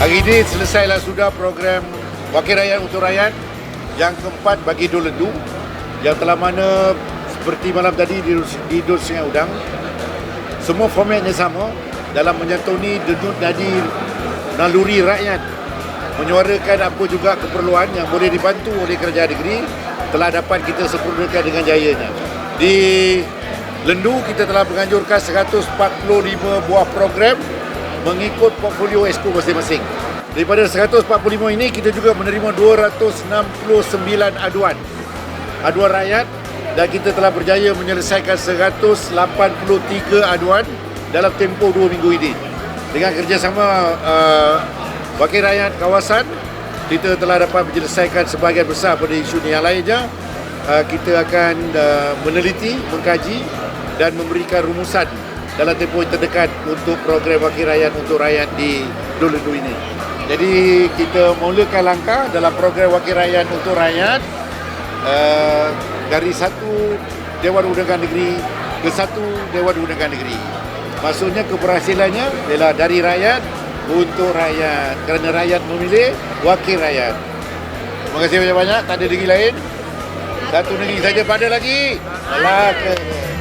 Hari ini selesailah sudah program Wakil Rakyat untuk Rakyat. Yang keempat bagi Dolendu yang telah mana seperti malam tadi di, di Dul Sungai Udang. Semua formatnya sama dalam menyantuni denyut nadi naluri rakyat. Menyuarakan apa juga keperluan yang boleh dibantu oleh kerajaan negeri telah dapat kita sempurnakan dengan jayanya. Di Lendu kita telah menganjurkan 145 buah program mengikut portfolio ESCO masing-masing. Daripada 145 ini kita juga menerima 269 aduan. Aduan rakyat dan kita telah berjaya menyelesaikan 183 aduan dalam tempoh 2 minggu ini. Dengan kerjasama uh, wakil rakyat kawasan kita telah dapat menyelesaikan sebahagian besar pada isu ni yang lainnya uh, kita akan uh, meneliti, mengkaji dan memberikan rumusan dalam tempoh terdekat untuk program wakil rakyat untuk rakyat di Dolendu ini. Jadi kita mulakan langkah dalam program wakil rakyat untuk rakyat uh, dari satu Dewan Undangan Negeri ke satu Dewan Undangan Negeri. Maksudnya keberhasilannya adalah dari rakyat untuk rakyat. Kerana rakyat memilih wakil rakyat. Terima kasih banyak-banyak. Tak ada negeri lain. Satu negeri saja pada lagi. Melaka.